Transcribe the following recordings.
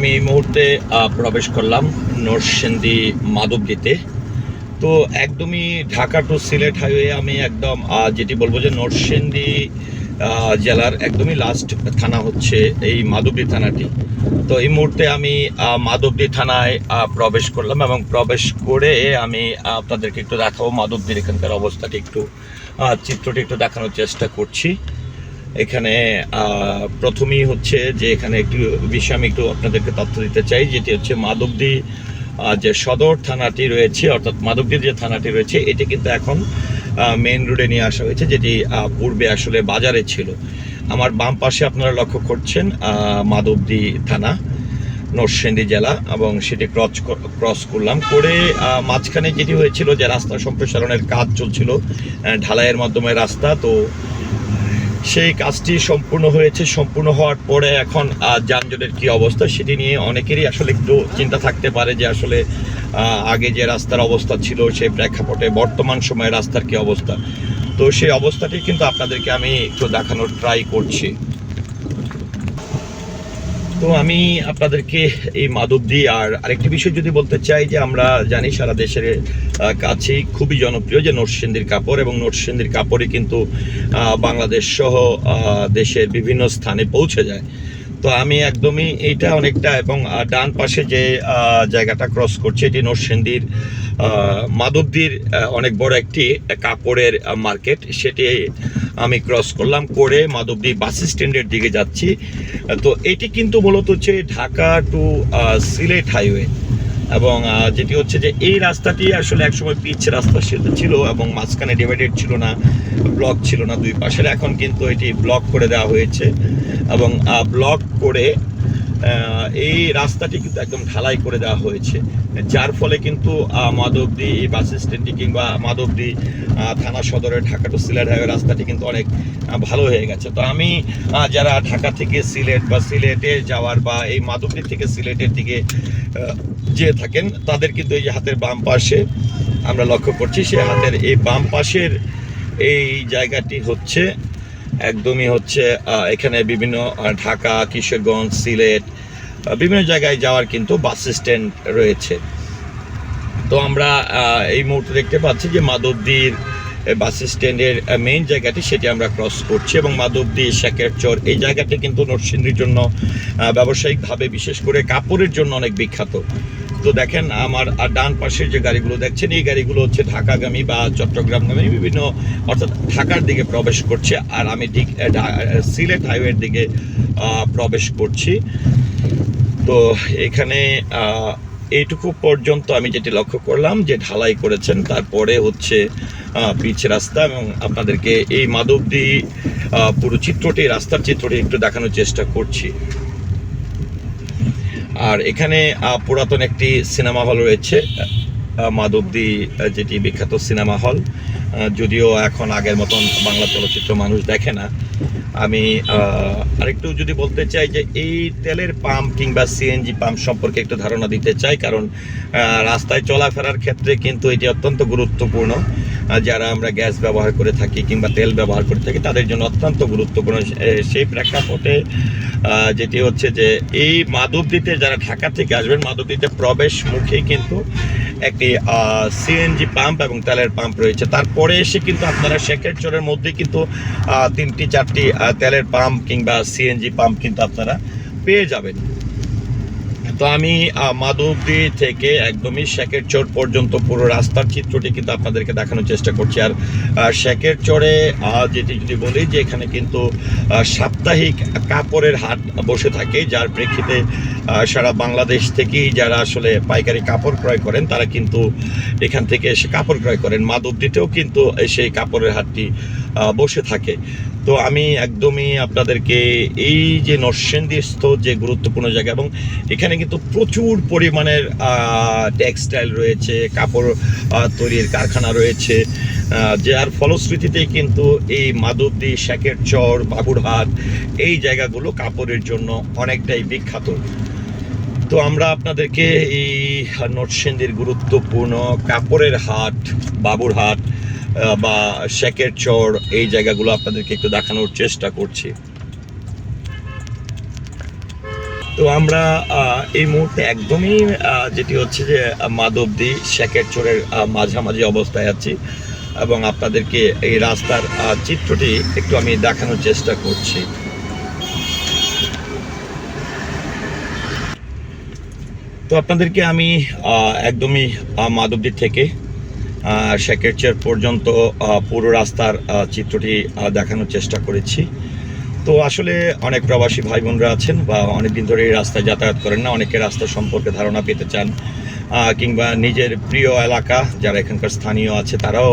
আমি এই মুহূর্তে প্রবেশ করলাম নরসিংদী মাধবদীতে তো একদমই ঢাকা টু সিলেট হাইওয়ে আমি একদম যেটি বলব যে নরসিংদী জেলার একদমই লাস্ট থানা হচ্ছে এই মাধবদী থানাটি। তো এই মুহূর্তে আমি মাধবদী থানায় প্রবেশ করলাম এবং প্রবেশ করে আমি আপনাদেরকে একটু দেখাবো মাধবদীর এখানকার অবস্থাটি একটু চিত্রটি একটু দেখানোর চেষ্টা করছি। এখানে প্রথমেই হচ্ছে যে এখানে একটু বিষয় আমি একটু আপনাদেরকে তথ্য দিতে চাই, যেটি হচ্ছে মাধবদী যে সদর থানাটি রয়েছে, অর্থাৎ মাধবদীর যে থানাটি রয়েছে, এটি কিন্তু এখন মেন রোডে নিয়ে আসা হয়েছে, যেটি পূর্বে আসলে বাজারে ছিল। আমার বাম পাশে আপনারা লক্ষ্য করছেন মাধবদী থানা, নরসিংদী জেলা, এবং সেটি ক্রস ক্রস করলাম। করে মাঝখানে যেটি হয়েছিল যে রাস্তা সম্প্রসারণের কাজ চলছিল ঢালাইয়ের মাধ্যমে রাস্তা, তো সেই কাজটি সম্পূর্ণ হয়েছে, সম্পূর্ণ হওয়ার পরে এখন যানজটের কি অবস্থা সেটি নিয়ে অনেকেরই আসলে একটু চিন্তা থাকতে পারে যে আসলে আগে যে রাস্তার অবস্থা ছিল সেই প্রেক্ষাপটে বর্তমান সময়ে রাস্তার কি অবস্থা। তো সেই অবস্থাটি কিন্তু আপনাদেরকে আমি একটু দেখানোর ট্রাই করছি। তো আমি আপনাদেরকে এই মাধবদী আর আরেকটি বিষয় যদি বলতে চাই যে আমরা জানি সারা দেশের কাছেই খুবই জনপ্রিয় যে নরসিংদীর কাপড় এবং নরসিংদীর কাপড়ই কিন্তু বাংলাদেশ সহ দেশের বিভিন্ন স্থানে পৌঁছে যায়। তো আমি একদমই এইটা অনেকটা এবং ডান পাশে যে জায়গাটা ক্রস করছে এটি নরসিংদীর আহ, মাধবদীর অনেক বড় একটি কাপড়ের মার্কেট সেটি আমি ক্রস করলাম, করে মাধবদী বাস স্ট্যান্ডের দিকে যাচ্ছি। তো এটি কিন্তু মূলত হচ্ছে ঢাকা টু সিলেট হাইওয়ে এবং যেটি হচ্ছে যে এই রাস্তাটি আসলে একসময় পিচ রাস্তা সেটা ছিল এবং মাঝখানে ডিভাইডেড ছিল না ব্লক ছিল না দুই পাশের। এখন কিন্তু এটি ব্লক করে দেওয়া হয়েছে। এবং ব্লক করে এই রাস্তাটি কিন্তু একদম ঢালাই করে দেওয়া হয়েছে। যার ফলে কিন্তু মাধবদী বাস স্ট্যান্ডটি কিংবা মাধবদী থানা সদরের ঢাকা টু সিলেট হাইওয়ে রাস্তাটি কিন্তু অনেক ভালো হয়ে গেছে। তো আমি যারা ঢাকা থেকে সিলেট বা সিলেটে যাওয়ার বা এই মাধবদী থেকে সিলেটের দিকে যেয়ে থাকেন, তাদের কিন্তু এই যে হাতের বাম পাশে আমরা লক্ষ্য করছি, সে হাতের এই বাম পাশের এই জায়গাটি হচ্ছে একদমই হচ্ছে এখানে বিভিন্ন ঢাকা, কিশোরগঞ্জ, সিলেট বিভিন্ন জায়গায় যাওয়ার কিন্তু বাস স্ট্যান্ড রয়েছে। তো আমরা এই মুহূর্তে দেখতে পাচ্ছি যে মাধবদীর বাস স্ট্যান্ডের মেইন জায়গাটি সেটি আমরা ক্রস করছি এবং মাধবদী, শেখের চর, এই জায়গাটি কিন্তু নরসিংদীর জন্য ব্যবসায়িকভাবে বিশেষ করে কাপড়ের জন্য অনেক বিখ্যাত। তো দেখেন, আমার আর ডান পাশের যে গাড়িগুলো দেখছেন, এই গাড়িগুলো হচ্ছে ঢাকাগামী বা চট্টগ্রামগামী বিভিন্ন, অর্থাৎ ঢাকার দিকে প্রবেশ করছে, আর আমি ঠিক সিলেট হাইওয়ের দিকে প্রবেশ করছি। তো এখানে এইটুকু পর্যন্ত আমি যেটি লক্ষ্য করলাম, যে ঢালাই করেছেন, তারপরে হচ্ছে পিচ রাস্তা এবং আপনাদেরকে এই মাধবদী পুরো চিত্রটি, রাস্তার চিত্রটি একটু দেখানোর চেষ্টা করছি। আর এখানে পুরাতন একটি সিনেমা হল রয়েছে মাধবদী যেটি বিখ্যাত সিনেমা হল। যদিও এখন আগের মতন বাংলা চলচ্চিত্র মানুষ দেখে না। আমি আরেকটু যদি বলতে চাই যে এই তেলের পাম্প কিংবা সিএনজি পাম্প সম্পর্কে একটু ধারণা দিতে চাই, কারণ রাস্তায় চলাফেরার ক্ষেত্রে কিন্তু এটি অত্যন্ত গুরুত্বপূর্ণ। যারা আমরা গ্যাস ব্যবহার করে থাকি কিংবা তেল ব্যবহার করে থাকি, তাদের জন্য অত্যন্ত গুরুত্বপূর্ণ। সেই প্রেক্ষাপটে যেটি হচ্ছে যে এই মাধবদীতে যারা ঢাকা থেকে আসবেন, মাধবদীতে প্রবেশ মুখে কিন্তু একটি সিএনজি পাম্প এবং তেলের পাম্প রয়েছে। তারপরে এসে কিন্তু আপনারা শেখের চরের মধ্যে কিন্তু তিনটি, চারটি তেলের পাম্প কিংবা সিএনজি পাম্প কিন্তু আপনারা পেয়ে যাবেন। তো আমি মাধবদী থেকে একদমই শেখের চর পর্যন্ত পুরো রাস্তার চিত্রটি কিন্তু আপনাদেরকে দেখানোর চেষ্টা করছি। আর শেখের চরে যেটি যদি বলি যে এখানে কিন্তু সাপ্তাহিক কাপড়ের হাট বসে থাকে, যার প্রেক্ষিতে সারা বাংলাদেশ থেকেই যারা আসলে পাইকারি কাপড় ক্রয় করেন, তারা কিন্তু এখান থেকে এসে কাপড় ক্রয় করেন। মাধবদীতেও কিন্তু সেই কাপড়ের হাটটি বসে থাকে। তো আমি একদমই আপনাদেরকে এই যে নরসিংদীস্থ যে গুরুত্বপূর্ণ জায়গা এবং এখানে কিন্তু প্রচুর পরিমাণের টেক্সটাইল রয়েছে কাপড় তৈরির কারখানা রয়েছে যার ফলশ্রুতিতে কিন্তু এই মাধবদী শেখের চর বাবুরহাট এই জায়গাগুলো কাপড়ের জন্য অনেকটাই বিখ্যাত। তো আমরা আপনাদেরকে এই নরসিংদীর গুরুত্বপূর্ণ কাপড়ের হাট বাবুরহাট আহ, বা শেখের চর, এই জায়গাগুলো আপনাদেরকে একটু দেখানোর চেষ্টা করছি। তো আমরা এই মুহূর্তে একদমই যেটি হচ্ছে যে মাধবদী শেখের চোরের মাঝামাঝি অবস্থায় আছি এবং আপনাদেরকে এই রাস্তার চিত্রটি একটু আমি দেখানোর চেষ্টা করছি। তো আপনাদেরকে আমি একদমই মাধবদী থেকে শেখের পর্যন্ত পুরো রাস্তার চিত্রটি দেখানোর চেষ্টা করেছি। তো আসলে অনেক প্রবাসী ভাই বোনরা আছেন বা অনেক দিন ধরে এই রাস্তায় যাতায়াত করেন না, অনেকে রাস্তা সম্পর্কে ধারণা পেতে চান কিংবা নিজের প্রিয় এলাকা, যারা এখানকার স্থানীয় আছে, তারাও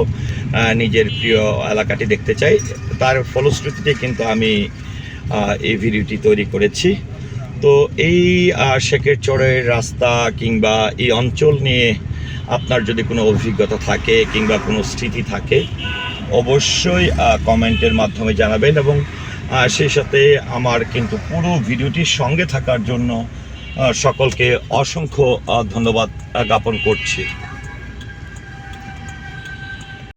নিজের প্রিয় এলাকাটি দেখতে চাই। তার ফলশ্রুতিতে কিন্তু আমি এই ভিডিওটি তৈরি করেছি। তো এই শেখের চরের রাস্তা কিংবা এই অঞ্চল নিয়ে আপনার যদি কোনো অভিজ্ঞতা থাকে কিংবা কোনো স্মৃতি থাকে, অবশ্যই কমেন্টের মাধ্যমে জানাবেন এবং সেই সাথে আমার কিন্তু পুরো ভিডিওটির সঙ্গে থাকার জন্য সকলকে অসংখ্য ধন্যবাদ জ্ঞাপন করছি।